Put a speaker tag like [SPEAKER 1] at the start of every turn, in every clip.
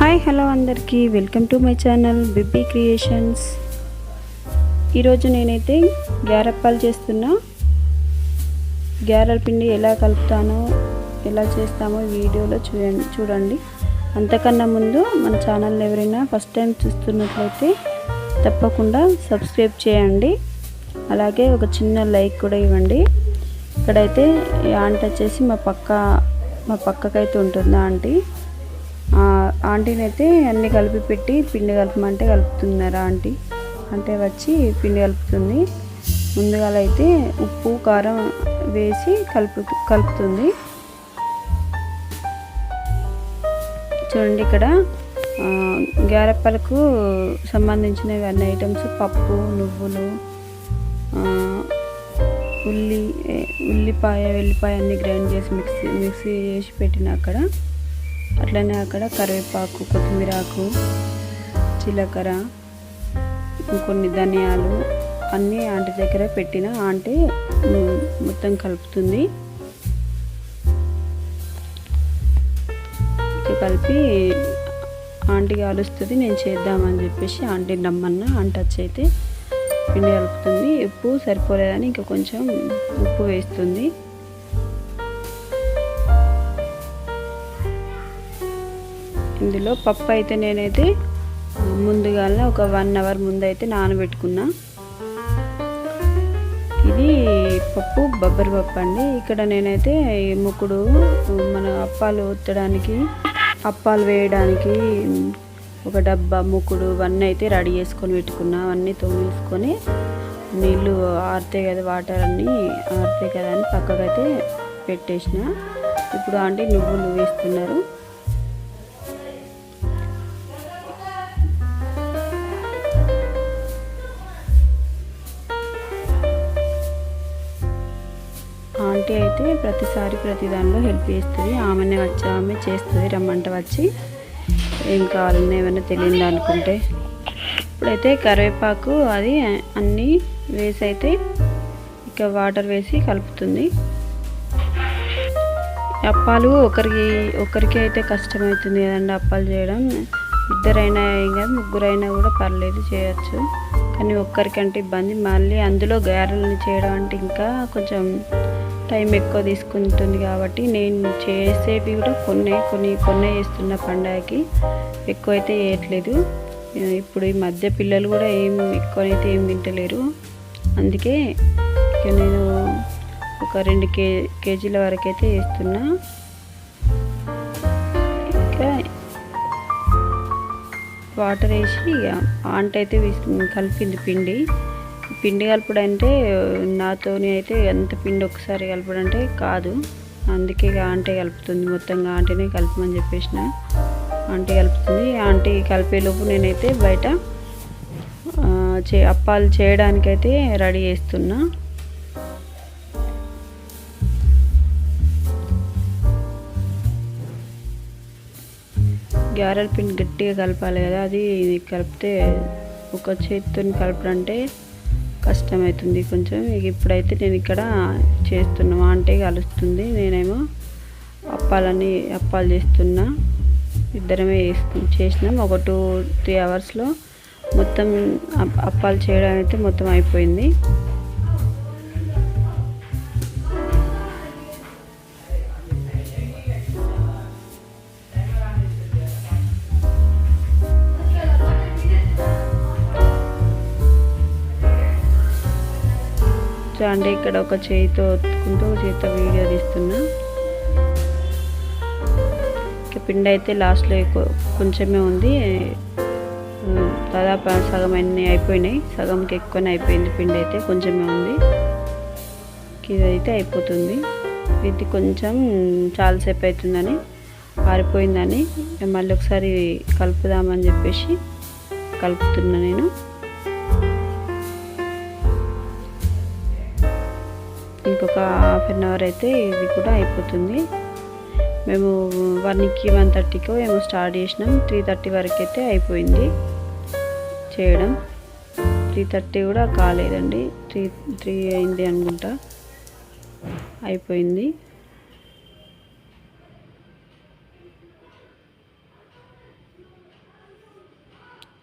[SPEAKER 1] Hi hello అందరికీ. Welcome to my channel Bibbi creations. ఈరోజు నేనైతే గ్యారప్పాలు చేస్తున్నా. గ్యారల పిండి ఎలా కలుపుతానో ఎలా చేస్తామో వీడియోలో చూడండి చూడండి. అంతకన్నా ముందు మన ఛానల్ ఎవరైనా ఫస్ట్ టైం చూస్తున్నట్లయితే తప్పకుండా సబ్స్క్రైబ్ చేయండి. అలాగే ఒక చిన్న లైక్ కూడా ఇవ్వండి. ఇక్కడైతే ఆంటీ వచ్చేసి మా పక్క మా పక్కకైతే ఉంటుంది ఆంటీ. ఆంటీని అయితే అన్నీ కలిపి పెట్టి పిండి కలపమంటే కలుపుతున్నారు ఆంటీ? అంటే వచ్చి పిండి కలుపుతుంది. ముందుగా అయితే ఉప్పు కారం వేసి కలుపు కలుపుతుంది. చూడండి ఇక్కడ గ్యారెప్పలకు సంబంధించినవి అన్ని ఐటమ్స్ పప్పు నువ్వులు ఉల్లి ఉల్లిపాయ వెల్లిపాయ అన్ని గ్రైండ్ చేసి మిక్సీ మిక్సీ చేసి పెట్టిన అక్కడ. అట్లనే అక్కడ కరివేపాకు కొత్తిమీర ఆకు జీలకర్ర ఇంకొన్ని ధనియాలు అన్నీ ఆంటీ దగ్గర పెట్టిన. ఆంటీ మొత్తం కలుపుతుంది. కలిపి ఆంటీ కలుస్తుంది నేను చేద్దామని చెప్పేసి ఆంటీ రమ్మన్నా. ఆంటీ వచ్చి అయితే పిండి కలుపుతుంది. ఉప్పు సరిపోలేదని ఇంకా కొంచెం ఉప్పు వేస్తుంది. ఇందులో పప్పు అయితే నేనైతే ముందుగానే ఒక వన్ అవర్ ముందు అయితే నానబెట్టుకున్నా. ఇది పప్పు బొబ్బరి పప్పు అండి. ఇక్కడ నేనైతే ముక్కుడు మన అప్పాలు ఒత్తడానికి అప్పాలు వేయడానికి ఒక డబ్బా ముక్కుడు ఇవన్నీ అయితే రెడీ చేసుకొని పెట్టుకున్నా. అవన్నీ తోమేసుకొని నీళ్ళు ఆరితే కదా వాటర్ అన్నీ ఆరితే కదా అని పక్కకైతే పెట్టేసిన. ఇప్పుడు ఆంటీ నువ్వులు వేస్తున్నారు. ఆంటీ అయితే ప్రతిసారి ప్రతి దానిలో హెల్ప్ చేస్తుంది. ఆమెనే వచ్చి ఆమె చేస్తుంది రమ్మంట వచ్చి. ఏం కావాలన్నా ఏమైనా తెలియదు అనుకుంటే. ఇప్పుడైతే కరివేపాకు అది అన్నీ వేసి అయితే ఇక వాటర్ వేసి కలుపుతుంది. అప్పాలు ఒకరికి ఒకరికి అయితే కష్టమవుతుంది కదండి అప్పాలు చేయడం. ఇద్దరైనా ఏం కాదు ముగ్గురైనా కూడా పర్లేదు చేయొచ్చు. కానీ ఒక్కరికంటే ఇబ్బంది. మళ్ళీ అందులో గారెలను చేయడం అంటే ఇంకా కొంచెం టైం ఎక్కువ తీసుకుంటుంది కాబట్టి నేను చేసేవి కూడా కొన్ని కొన్ని కొన్ని చేస్తున్న పండగకి ఎక్కువ అయితే చేయట్లేదు. ఇప్పుడు ఈ మధ్య పిల్లలు కూడా ఏం ఎక్కువనైతే ఏం తింటలేరు. అందుకే ఇక నేను ఒక రెండు కే కేజీల వరకు అయితే వేస్తున్నా ఇంకా వాటర్ వేసి ఆంట అయితే కలిపింది పిండి. పిండి కలపడం అంటే నాతోని అయితే ఎంత పిండి ఒకసారి కలపడం అంటే కాదు. అందుకే ఇక ఆంటీ కలుపుతుంది. మొత్తంగా ఆంటీనే కలపమని చెప్పేసిన. ఆంటీ కలుపుతుంది. ఆంటీ కలిపేలోపు నేనైతే బయట చే అప్పాలు చేయడానికైతే రెడీ చేస్తున్నా. గ్యారెల పిండి గట్టిగా కలపాలి కదా. అది కలిపితే ఒక చేతితో కలపడంటే కష్టమవుతుంది కొంచెం. ఇప్పుడైతే నేను ఇక్కడ చేస్తున్నాను అంటే కలుస్తుంది నేనేమో అప్పాలని అప్పాలు చేస్తున్నా. ఇద్దరమే చేసినాం. ఒక టూ త్రీ అవర్స్లో మొత్తం అప్- అప్పాలు చేయడం అయితే మొత్తం అయిపోయింది. అంటే ఇక్కడ ఒక చేయితో ఒత్తుకుంటూ ఒక చేతితో వీడియో తీస్తున్నా. పిండి అయితే లాస్ట్లో ఎక్కువ కొంచెమే ఉంది. దాదాపు సగం అన్నీ అయిపోయినాయి. సగంకి ఎక్కువనే అయిపోయింది పిండి అయితే కొంచెమే ఉంది. ఇదైతే అయిపోతుంది. ఇది కొంచెం చాలాసేపు అవుతుందని ఆరిపోయిందని మళ్ళీ ఒకసారి కలుపుదామని చెప్పేసి కలుపుతున్నా నేను. ఇంకొక హాఫ్ అన్ అవర్ అయితే ఇది కూడా అయిపోతుంది. మేము వన్కి వన్ థర్టీకో మేము స్టార్ట్ చేసినాం. త్రీ థర్టీ వరకు అయితే అయిపోయింది చేయడం. త్రీ థర్టీ కూడా కాలేదండి. త్రీ త్రీ అయింది అనుకుంటా. అయిపోయింది.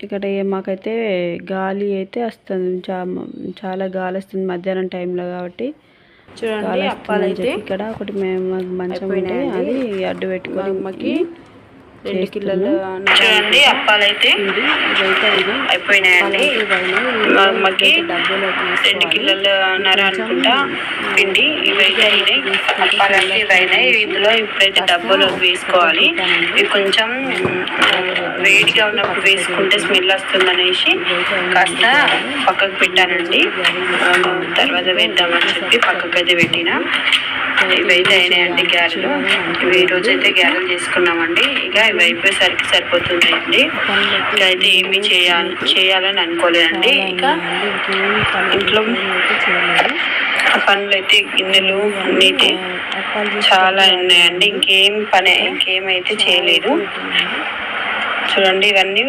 [SPEAKER 1] ఇక్కడ మాకైతే గాలి అయితే వస్తుంది. చాలా గాలి వస్తుంది మధ్యాహ్నం టైంలో కాబట్టి.
[SPEAKER 2] చూడండి
[SPEAKER 1] గాలి
[SPEAKER 2] అప్పాలు
[SPEAKER 1] వస్తుందని
[SPEAKER 2] అయితే
[SPEAKER 1] చెప్పి ఇక్కడ ఒకటి మేము మాకు మంచం ఉంటే
[SPEAKER 2] అయిపోయినాయండి.
[SPEAKER 1] అది అడ్డు పెట్టుకొని
[SPEAKER 2] అమ్మకి రెండు. కిలోలు
[SPEAKER 3] చూడండి అప్పాలైతే అయిపోయినాయండి. మా అమ్మకి
[SPEAKER 1] డబ్బులు
[SPEAKER 3] రెండు కిలోల నర అనుకుంటా పిండి ఇవైతే అయినాయి అప్పాలంటే ఇవైనాయి ఇందులో ఇప్పుడైతే డబ్బులోకి వేసుకోవాలి. ఇవి కొంచెం వేడిగా ఉన్నప్పుడు వేసుకుంటే స్మెల్ వస్తుంది అనేసి కాస్త పక్కకు పెట్టానండి. తర్వాత వేద్దామని చెప్పి పక్కకు అయితే పెట్టిన. ఇవైతే అయినాయండి గ్యారెలు. ఇవి ఈ రోజు అయితే గ్యారెలు చేసుకున్నామండి. ఇక ఇవి అయిపోయేసరికి సరిపోతుంది అండి ఇక అయితే ఏమి చేయాలి చేయాలని అనుకోలేదండి. ఇక ఇంట్లో పనులు అయితే గిన్నెలు అన్నిటి చాలా ఉన్నాయండి. ఇంకేం పని ఇంకేమైతే చేయలేదు. చూడండి ఇవన్నీ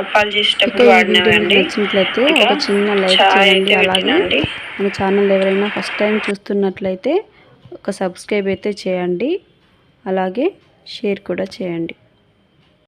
[SPEAKER 3] అప్పాలు చేసేటప్పుడు వాడినవండి.
[SPEAKER 1] ఒక చిన్న లైక్ చేయండి అలాగే మన ఛానల్ ఎవరైనా ఫస్ట్ టైం చూస్తున్నట్లయితే ఒక సబ్స్క్రైబ్ అయితే చేయండి. అలాగే షేర్ కూడా చేయండి.